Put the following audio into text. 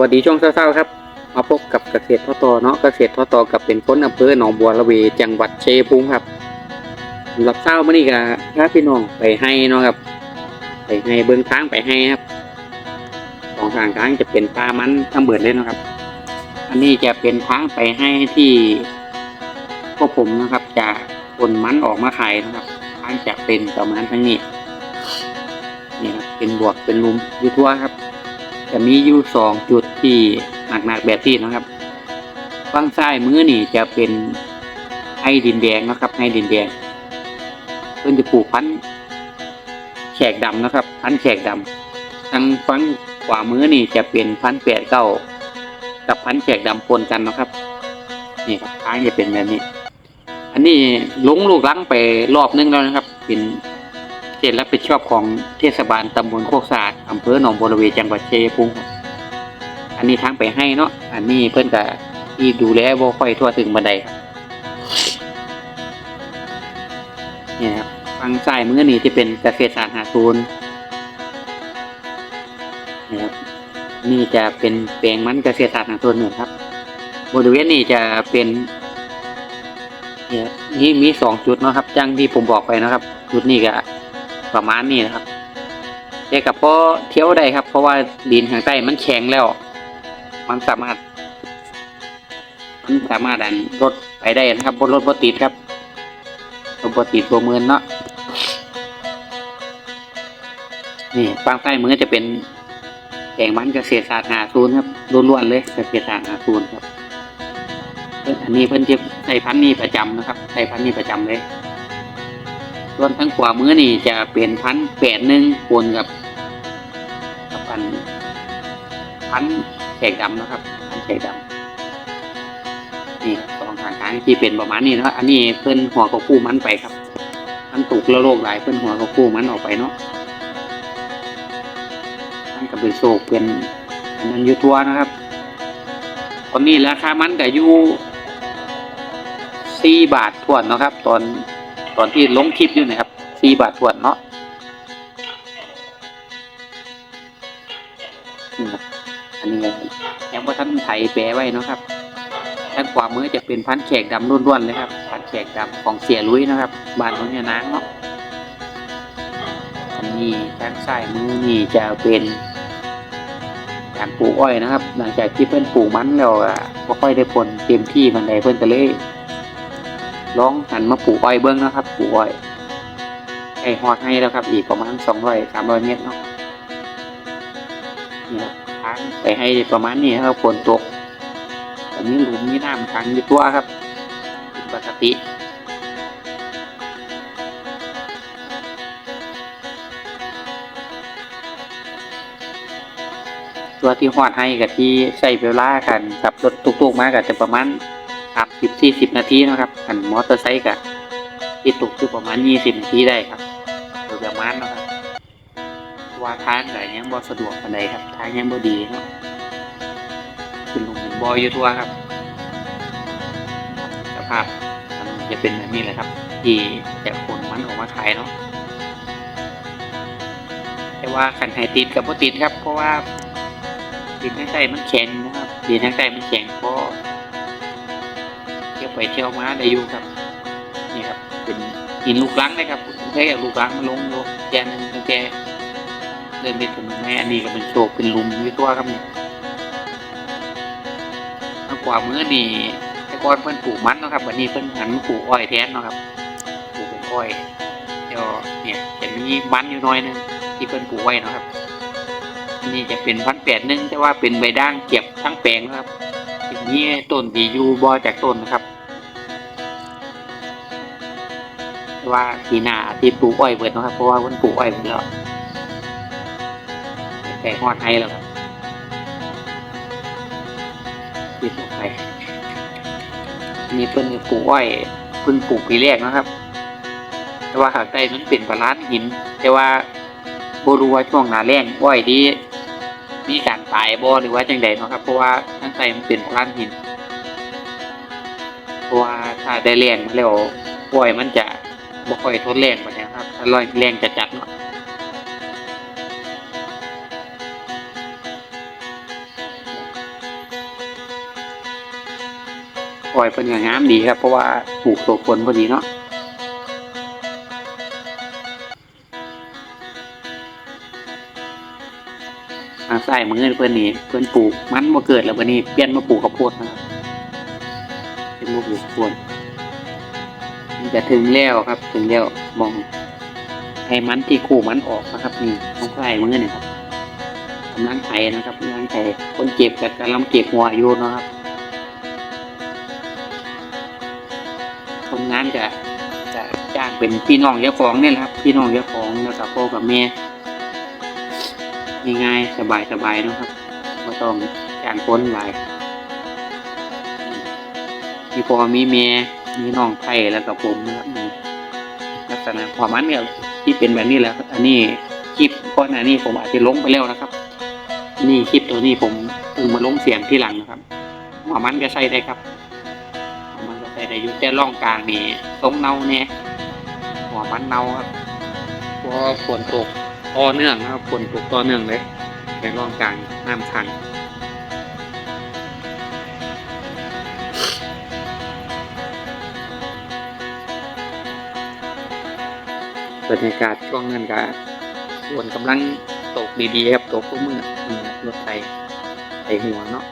วัสดีช่วงเช้าๆครับ มาพบกับเกษตรทอตอเนาะเกษตรทอตอกับเป็นคนอำเภอหนองบัวระเวจังหวัดเชัยงภูมิครับหรับเช้ามื่อนี้ก็พาพี่น้องไปให้เนาะครับ ไปให้เบิ้องทางไปให้ครับสองทางทางจะเป็นปลามันทั้งเบิดเลยนะครับ อันนี้จะเป็นทางไปให้ที่พวกผมนะครับจะคนมันออกมาขายนะครับทางจะเป็นประมาณทั้งนี้นี่ครับเป็นบวกเป็นลุมอยู่ทั่วครับ จะมีอยู่สองจุดที่หนักๆแบบที่นะครับฝั่งซ้ายมือนี่จะเป็นให้ดินแดงนะครับ ให้ดินแดงเพื่อนจะปลูกพันธุ์แขกดำนะครับ พันธุ์แขกดำทางฝั่งขวามือนี่จะเป็นพันธุ์แปดเก้ากับพันธุ์แขกดำปนกันนะครับนี่ครับทางจะเป็นแบบนี้ อันนี้ลงลูกลังไปรอบนึงแล้วนะครับ เป็นเขตรับผิดชอบของเทศบาลตำบลโคกสะอาด อำเภอหนองบัวระเวจังหวัดชัยภูมิอันนี้ทางไปให้เนาะอันนี้เพื่อนกับที่ดูแลบ่ค่อยทั่วถึงบันไดนี่นะครับฝั่งซ้ายมือนี่ที่เป็นเกษตรศาสตร์หาศูนย์นี่ครับนี่จะเป็นแปลงมันเกษตรศาสตร์หาศูนย์หนึ่งครับ บริเวณนี้จะเป็นเนี่ยนี่มีสองจุดเนาะครับจังที่ผมบอกไปนะครับ จุดนี้ก็ประมาณนี้นะครับ แต่กับพอเที่ยวได้ครับ เพราะว่าดินข้างใต้มันแข็งแล้ว มันสามารถ มันสามารถดันรถไปได้นะครับบนรถบติดครับรถบติดตัวเมือนเนาะนี่ฟางใต้มือจะเป็นแข่งมันเกษตรศาสตร์หาศูนย์ครับล้วนๆเลยเกษตรศาสตร์หาศูนย์ครับเพิ่อันนี้เพิ่นจะใส่พันนี้ประจำนะครับใส่พันนี้ประจำเลย ส่วนทั้งขวามือนี่จะเป็นพันแปดหนึ่งปนกับกับพันพันแขกดำนะครับพันแขกดำนี่สองทางทางที่เป็นประมาณนี้นะอันนี้เพิ่นหัวเขาคู่มันไปครับมันตุกแล้วโรคหลายเพิ่นหัวเขาคู่มันออกไปเนาะมันก็เป็นโศกเป็นอันนั้นยูทัวนะครับตอนนี้ราคามันก็อยู่สี่บาททวนนะครับ ตอน ตอนที่ลงคลิปอยู่นะครับสี่บาททวนเนาะอันนี้ยังว่าท่านไทยแปลไว้เนาะครับทางขวามือจะเป็นพันแขกดำล้วนๆเลยครับพันแขกดำของเสียลุยนะครับบ้านของเนี่ยนางเนาะอันนี้ทางซ้ายมือนี่จะเป็นการปลูกอ้อยนะครับ หลังจากที่เพิ่อนปลูกมันแล้วอะก็ค่อยได้ผลเต็มที่มันใดเพิ่อนก็เลย ลองหันมาปลูกอ้อยเบิ้งนะครับปลูกอ้อยไอ้ฮอดให้แล้วครับ อีกประมาณสองร้อยสามร้อยเมตรเนาะนี่ครับทางไปให้ประมาณนี้ครับฝนตกแต่มีหลุมมีน้ำทางอยู่ตัวครับปกติตัวที่ฮอดให้กับที่ใช้เวลากันกับรถตุกๆมาก็จะประมาณ ครับสิบสี่สิบนาทีนะครับอันมอเตอร์ไซค์กับที่ตกคือประมาณยี่สิบนาทีได้ครับโดยประมาณนะครับว่าทางไหนยังบ่สะดวกปานใดครับทางยังบ่ดีเนาะขึ้นลงเป็นบอยอยู่ทั่วครับสภาพมันจะเป็นแบบนี้แหละครับ ที่จะขนมันออกมาขายเนาะแต่ว่าขันไฮติดกับบ่ติดครับ เพราะว่าดินข้งใต้มันแข็งนะครับดินข้งใต้มันแข็งเพราะ ไปเที่ยวมาได้อยู่ครับนี่ครับ เป็นหินลูกลังนะครับใช้เอาลูกลังมาลงโยแกนงตั้งแต่เดินไปถึงแม่อันนี้ก็เป็นโศกเป็นลุมอยู่ตัวครับเนี่ยทางขวามือนี่แต่ก่อนเพิ่นปลูกมันเนาะครับวันนี้เพิ่นหันปลูกอ้อยแทนเนาะครับปลูกอ้อยเดี๋ยวเนี่ยจะมีมันอยู่หน้อยนึงที่เพิ่นปลูกไว้เนาะครับอันนี้จะเป็นพันแปดหนึ่งแต่ว่าเป็นใบด่างเก็บทั้งแปลงนะครับอย่างนี้ต้นที่อยู่บอจากต้นนะครับ ว่าทีหนาที่ปลูกอ้อยเบิดนะครับ เพราะว่ามันปลูกอ้อยเบิดแล้วแต่ฮอดให้แล้วครับปิดออกไปนี่เพิ่นปลูกอ้อยเพิ่งปลูกปีแรกนะครับ แต่ว่าหากใต้มันเป็นปลาล้านหิน แต่ว่าบรู้ว่าช่วงหนาแล้งอ้อยดีมีการตายบ่หรือว่าจังใดนะครับ เพราะว่าทั้งใต้มันเป็นพลานหินเพราะว่าถ้าได้แรงมาแล้วปล่อยมันจะ บ่ค่อยทดแรงปานใดครับถ้าร้อยแรงจะจัดเนาะปล่อยเป็นก็งามดีครับ เพราะว่าปลูกตัวคนพอดีเนาะทาใส่มือเพื่อนนี่เพื่อนปลูกมันมาเกิดแล้ววันนี้เปลี่ยนมาปลูกข้าวโพดนะครับเป็นมาปลูกข้าวโพด จะถึงแล้วครับ ถึงแล้วมองให้มันที่คู่มันออกนะครับนี่ต้องใส่มือนี่ครับกำลังไถนะครับกำลังไถคนเก็บกับกำลังเก็บหัวอยู่นะครับคนงานจะจะจ้างเป็นพี่น้องเจ้าของเนี่ยแหละครับ พี่น้องเจ้าของแล้วกับพ่อกับแม่ง่ายๆสบายๆเนะครับไม่ต้องจ้างคนหลายมีพ่อมีแม่ มีน้องไผ่แล้วกับผมนะครับลักษณะความมันเนี่ยที่เป็นแบบนี้และครับ อันนี้คลิปก่อนหน้านี้ผมอาจจะลงไปแล้วนะครับ นี่คลิปตัวนี้ผมเพิ่งมาลงเสียงที่หลังนะครับหัวมันก็ใช้ได้ครับมันก็ใส่ได้อยู่แต่ร่องกลางนี่ตรงเนาเนี่ยหัวมันเน่าครับเพราะฝนตกต่อเนื่องนะครับฝนตกต่อเนื่องเลยในร่องกลางน้ำขัง รรยากาศช่วงนั้นก็วนกำลังตกดีๆครับตกทุกเมื่อนี่ครับรถไฟไฟหัวเนาะ